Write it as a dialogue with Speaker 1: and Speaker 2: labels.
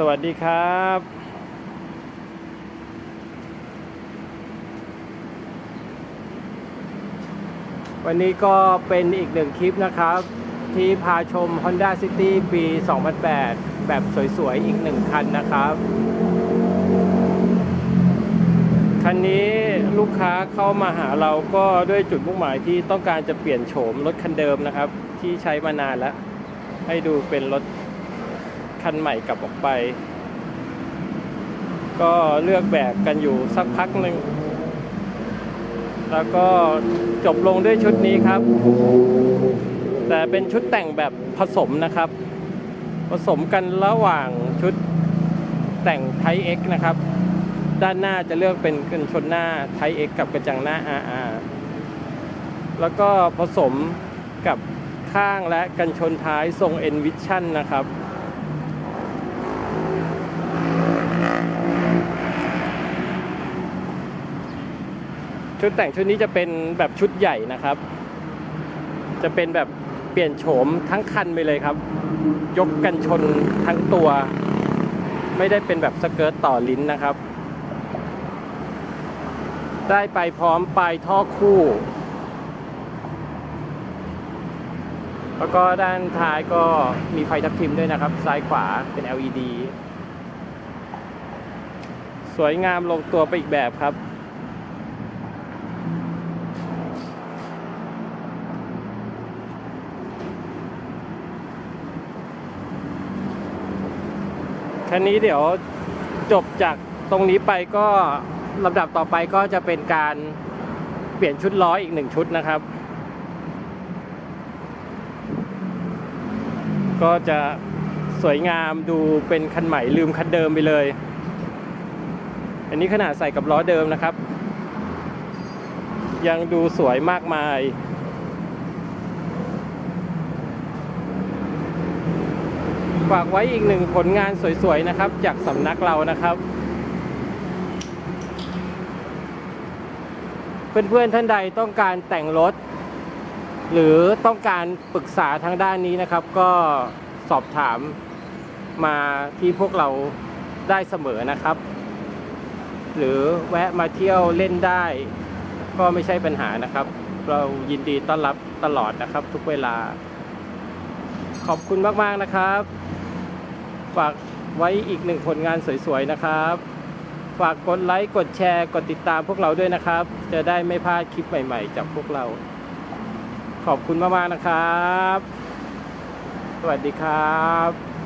Speaker 1: สวัสดีครับวันนี้ก็เป็นอีกหนึ่งคลิปนะครับ ที่พาชม Honda City ปี 2008 แบบสวย ๆ อีกหนึ่งคันนะครับ คันนี้ลูกค้าเข้ามาหาเราก็ด้วยจุดมุ่งหมายที่ต้องการจะเปลี่ยนโฉมรถคันเดิมนะครับ ที่ใช้มานานแล้ว ให้ดูเป็นรถ คันใหม่กลับออกไป ก็เลือกแบบกันอยู่สักพักหนึ่ง แล้วก็จบลงด้วยชุดนี้ครับ แต่เป็นชุดแต่งแบบผสมนะครับ ผสมกันระหว่างชุดแต่งไท X นะครับ ด้านหน้าจะเลือกเป็นกันชนหน้าไท X กับกระจังหน้า RR แล้วก็ผสมกับข้างและกันชนท้ายทรง Envision นะครับ ชุดแต่งชุดนี้จะเป็นแบบชุดใหญ่นะครับ จะเป็นแบบเปลี่ยนโฉมทั้งคันไปเลยครับ ยกกันชนทั้งตัว ไม่ได้เป็นแบบสเกิร์ตต่อลิ้นนะครับ ได้ไปพร้อมปลายท่อคู่ แล้วก็ด้านท้ายก็มีไฟทับทิมด้วยนะครับ ซ้ายขวาเป็น LED สวยงามลงตัวไปอีกแบบครับ คันนี้เดี๋ยวจบจากตรงนี้ไปก็ลำดับต่อไปก็จะเป็นการเปลี่ยนชุดล้ออีกหนึ่งชุดนะครับ ก็จะสวยงามดูเป็นคันใหม่ลืมคันเดิมไปเลย อันนี้ขนาดใส่กับล้อเดิมนะครับ ยังดูสวยมากมาย ฝากไว้อีกหนึ่งผลงานสวยๆนะครับ จากสำนักเรานะครับ เพื่อนๆท่านใดต้องการแต่งรถ หรือต้องการปรึกษาทางด้านนี้นะครับ ก็สอบถามมาที่พวกเราได้เสมอนะครับ หรือแวะมาเที่ยวเล่นได้ ก็ไม่ใช่ปัญหานะครับ เรายินดีต้อนรับตลอดนะครับ ทุกเวลาขอบคุณมาก ๆ นะครับ ฝากไว้อีกหนึ่งผลงานสวยๆนะครับ ฝากกดไลค์กดแชร์กดติดตามพวกเราด้วยนะครับ จะได้ไม่พลาดคลิปใหม่ๆ จากพวกเรา ขอบคุณมากๆนะครับ สวัสดีครับ